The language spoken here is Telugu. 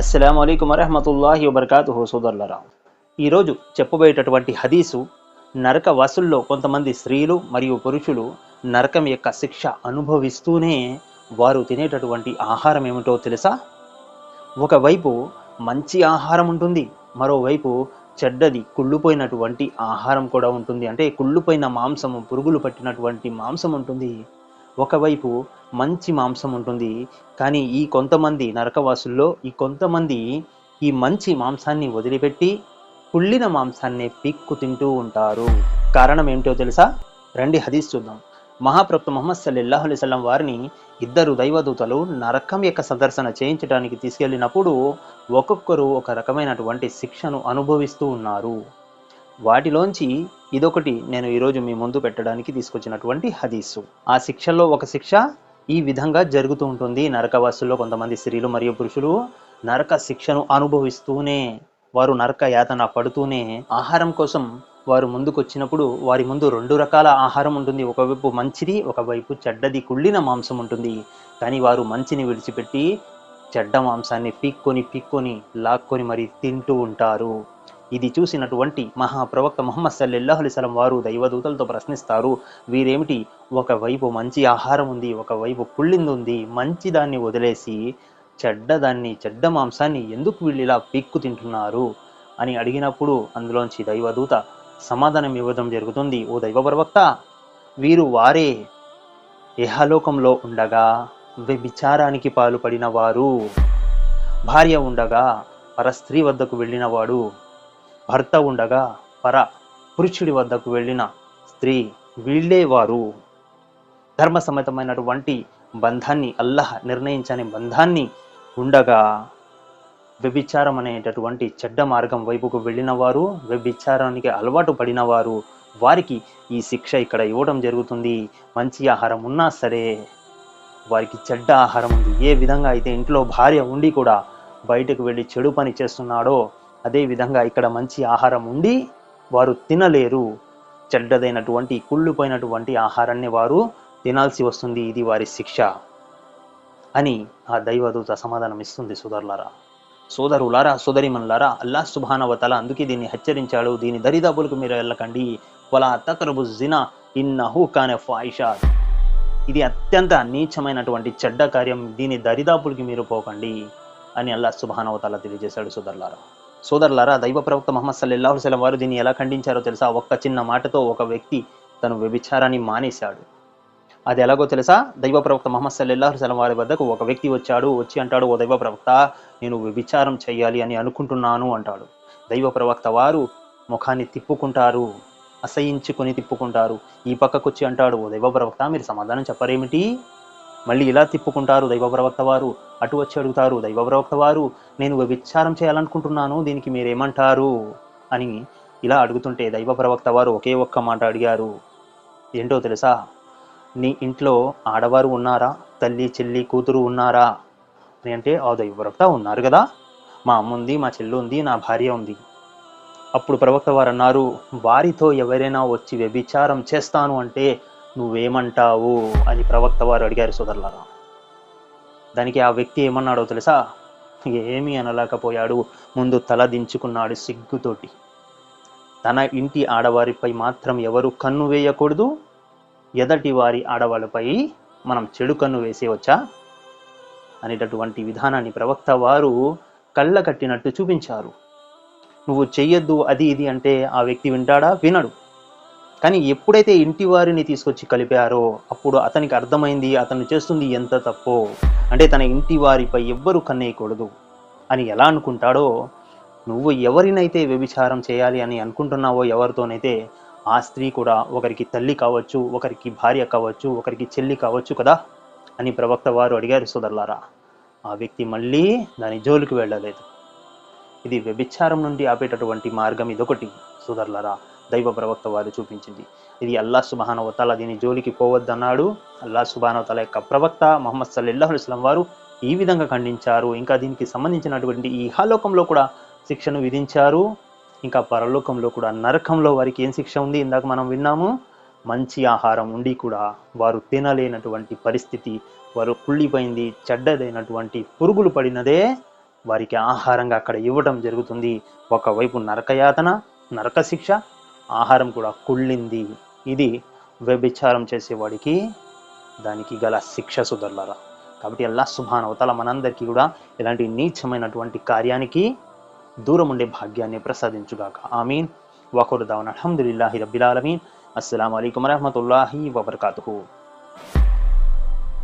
అస్సలం అయికం వరహమతుల్లాహి వబర్కాతుహు సోదరులరా ఈరోజు చెప్పబోయేటటువంటి హదీసు నరక వాసుల్లో కొంతమంది స్త్రీలు మరియు పురుషులు నరకం యొక్క శిక్ష అనుభవిస్తూనే వారు తినేటటువంటి ఆహారం ఏమిటో తెలుసా? ఒకవైపు మంచి ఆహారం ఉంటుంది మరోవైపు చెడ్డది కుళ్ళుపోయినటువంటి ఆహారం కూడా ఉంటుంది. అంటే కుళ్ళుపోయిన మాంసము పురుగులు పట్టినటువంటి మాంసం ఉంటుంది. ఒకవైపు మంచి మాంసం ఉంటుంది కానీ ఈ కొంతమంది నరకవాసుల్లో ఈ కొంతమంది ఈ మంచి మాంసాన్ని వదిలిపెట్టి కుళ్ళిన మాంసాన్ని పిక్కు తింటూ ఉంటారు. కారణం ఏమిటో తెలుసా? రండి హదీస్ చూద్దాం. మహాప్రభు మొహమ్మద్ సల్లల్లాహు అలైవల్లం వారిని ఇద్దరు దైవదూతలు నరకం యొక్క సందర్శన చేయించడానికి తీసుకెళ్ళినప్పుడు ఒక్కొక్కరు ఒక రకమైనటువంటి శిక్షను అనుభవిస్తూ ఉన్నారు. వాటిలోంచి ఇదొకటి నేను ఈరోజు మీ ముందు పెట్టడానికి తీసుకొచ్చినటువంటి హదీసు. ఆ శిక్షల్లో ఒక శిక్ష ఈ విధంగా జరుగుతూ ఉంటుంది. నరకవాసుల్లో కొంతమంది స్త్రీలు మరియు పురుషులు నరక శిక్షను అనుభవిస్తూనే వారు నరక యాతన పడుతూనే ఆహారం కోసం వారు ముందుకొచ్చినప్పుడు వారి ముందు రెండు రకాల ఆహారం ఉంటుంది. ఒకవైపు మంచిది ఒకవైపు చెడ్డది. కుళ్ళిన మాంసం ఉంటుంది. కానీ వారు మంచిని విడిచిపెట్టి చెడ్డ మాంసాన్ని పీక్కొని పీక్కొని లాక్కొని మరి తింటూ ఉంటారు. ఇది చూసినటువంటి మహాప్రవక్త మొహమ్మద్ సల్లెల్లాహు అలిస్లం వారు దైవదూతలతో ప్రశ్నిస్తారు వీరేమిటి? ఒకవైపు మంచి ఆహారం ఉంది ఒకవైపు కుళ్ళింది ఉంది మంచి దాన్ని వదిలేసి చెడ్డదాన్ని చెడ్డ మాంసాన్ని ఎందుకు వీళ్ళు ఇలా పీక్కు తింటున్నారు? అని అడిగినప్పుడు అందులోంచి దైవదూత సమాధానం ఇవ్వడం జరుగుతుంది ఓ దైవ ప్రవక్త వీరు వారే ఇహలోకంలో ఉండగా వ్యభిచారానికి పాల్పడిన వారు భార్య ఉండగా పరస్త్రీ వద్దకు వెళ్ళినవాడు భర్త ఉండగా పర పురుషుడి వద్దకు వెళ్ళిన స్త్రీ వీళ్ళే వారు ధర్మసమ్మతమైనటువంటి బంధాన్ని అల్లహ నిర్ణయించని బంధాన్ని ఉండగా వ్యభిచారం అనేటటువంటి చెడ్డ మార్గం వైపుకు వెళ్ళిన వారు వ్యభిచారానికి అలవాటు పడిన వారు వారికి ఈ శిక్ష ఇక్కడ ఇవ్వడం జరుగుతుంది. మంచి ఆహారం ఉన్నా సరే వారికి చెడ్డ ఆహారం ఉంది. ఏ విధంగా అయితే ఇంట్లో భార్య ఉండి కూడా బయటకు వెళ్ళి చెడు పని చేస్తున్నాడో అదే విధంగా ఇక్కడ మంచి ఆహారం ఉండి వారు తినలేరు. చెడ్డదైనటువంటి కుళ్ళిపోయినటువంటి ఆహారాన్ని వారు తినాల్సి వస్తుంది. ఇది వారి శిక్ష అని ఆ దైవదూత సమాధానం ఇస్తుంది సోదరులారా. సోదరులారా సోదరిమన్లారా అల్లా సుభానవతల అందుకే దీన్ని హెచ్చరించాడు. దీని దరిదాపులకు మీరు వెళ్ళకండి. వలా తకరబు జినా ఇన్నహు కానే ఫాయిషా ఇది అత్యంత నీచమైనటువంటి చెడ్డ కార్యం. దీని దరిదాపులకి మీరు పోకండి అని అల్లా సుభానవతల తెలియజేశాడు సోదరులారా. సోదరులారా దైవ ప్రవక్త మహమ్మద్ సల్లల్లాహు సలం వారు దీన్ని ఎలా ఖండించారో తెలుసా? ఒక్క చిన్న మాటతో ఒక వ్యక్తి తను వ్యభిచారాన్ని మానేశాడు. అది ఎలాగో తెలుసా? దైవ ప్రవక్త మహమ్మద్ సల్లల్లాహు సలం వారి వద్దకు ఒక వ్యక్తి వచ్చాడు వచ్చి అంటాడు ఓ దైవ ప్రవక్త నేను వ్యభిచారం చేయాలి అని అనుకుంటున్నాను అంటాడు. దైవ ప్రవక్త వారు ముఖాన్ని తిప్పుకుంటారు అసహించుకొని తిప్పుకుంటారు. ఈ పక్కకు వచ్చి అంటాడు ఓ దైవ ప్రవక్త మీరు సమాధానం చెప్పరేమిటి? మళ్ళీ ఇలా తిప్పుకుంటారు దైవ ప్రవక్త వారు. అటు వచ్చి అడుగుతారు దైవ ప్రవక్త వారు నేను విచారం చేయాలనుకుంటున్నాను దీనికి మీరేమంటారు? అని ఇలా అడుగుతుంటే దైవ ప్రవక్త వారు ఒకే ఒక్క మాట అడిగారు. ఏంటో తెలుసా? నీ ఇంట్లో ఆడవారు ఉన్నారా? తల్లి చెల్లి కూతురు ఉన్నారా? అని అంటే ఆ దైవ ప్రవక్త ఉన్నారు కదా. మా అమ్మ ఉంది మా చెల్లి ఉంది నా భార్య ఉంది. అప్పుడు ప్రవక్త వారు అన్నారు వారితో ఎవరైనా వచ్చి వ్యభిచారం చేస్తాను అంటే నువ్వేమంటావు అని ప్రవక్త వారు అడిగారు సోదరులారా. దానికి ఆ వ్యక్తి ఏమన్నాడో తెలుసా? ఏమీ అనలేకపోయాడు. ముందు తల దించుకున్నాడు సిగ్గుతోటి. తన ఇంటి ఆడవారిపై మాత్రం ఎవరు కన్ను వేయకూడదు? ఎదటి వారి ఆడవాళ్ళపై మనం చెడు కన్ను వేసేవచ్చా? అనేటటువంటి విధానాన్ని ప్రవక్త వారు కళ్ళ కట్టినట్టు చూపించారు. నువ్వు చెయ్యొద్దు అది ఇది అంటే ఆ వ్యక్తి వింటాడా? వినడు. కానీ ఎప్పుడైతే ఇంటి వారిని తీసుకొచ్చి కలిపారో అప్పుడు అతనికి అర్థమైంది అతను చేస్తుంది ఎంత తప్పో. అంటే తన ఇంటి వారిపై ఎవ్వరు కన్నేయకూడదు. అని ఎలా అనుకుంటాడో నువ్వు ఎవరినైతే వ్యభిచారం చేయాలి అని అనుకుంటున్నావో ఎవరితోనైతే ఆ స్త్రీ కూడా ఒకరికి తల్లి కావచ్చు ఒకరికి భార్య కావచ్చు ఒకరికి చెల్లి కావచ్చు కదా అని ప్రవక్త వారు అడిగారు సోదరులారా. ఆ వ్యక్తి మళ్ళీ దాని జోలికి వెళ్ళలేదు. ఇది వ్యభిచారం నుండి ఆపేటటువంటి మార్గం ఇదొకటి సోదరులారా. దైవ ప్రవక్త వారు చూపించింది. ఇది అల్లా సుబానవతాల దీని జోలికి పోవద్దన్నాడు. అల్లా సుబానవతాల యొక్క ప్రవక్త మహమ్మద్ సల్లల్లాహు వారు ఈ విధంగా ఖండించారు. ఇంకా దీనికి సంబంధించినటువంటి ఈ కూడా శిక్షను విధించారు. ఇంకా పరలోకంలో కూడా నరకంలో వారికి ఏం శిక్ష ఉంది? ఇందాక మనం విన్నాము. మంచి ఆహారం ఉండి కూడా వారు తినలేనటువంటి పరిస్థితి వారు కుళ్ళిపోయింది చెడ్డదైనటువంటి పురుగులు పడినదే వారికి ఆహారంగా అక్కడ ఇవ్వడం జరుగుతుంది. ఒకవైపు నరకయాతన నరక శిక్ష ఆహారం కూడా కుళ్ళింది. ఇది వ్యభిచారం చేసేవాడికి దానికి గల శిక్ష సుధర్లరా కాబట్టి అల్లా సుభాన్ అవతల మనందరికీ కూడా ఇలాంటి నీచమైనటువంటి కార్యానికి దూరం ఉండే భాగ్యాన్ని ప్రసాదించుగాక. ఆమీన్. వకురు దావన్ అల్హమ్దుల్లాహి రబ్బిలాలమీన్ అస్సలం అయికం వరహమతుల్లాహి వబర్కాతుహు.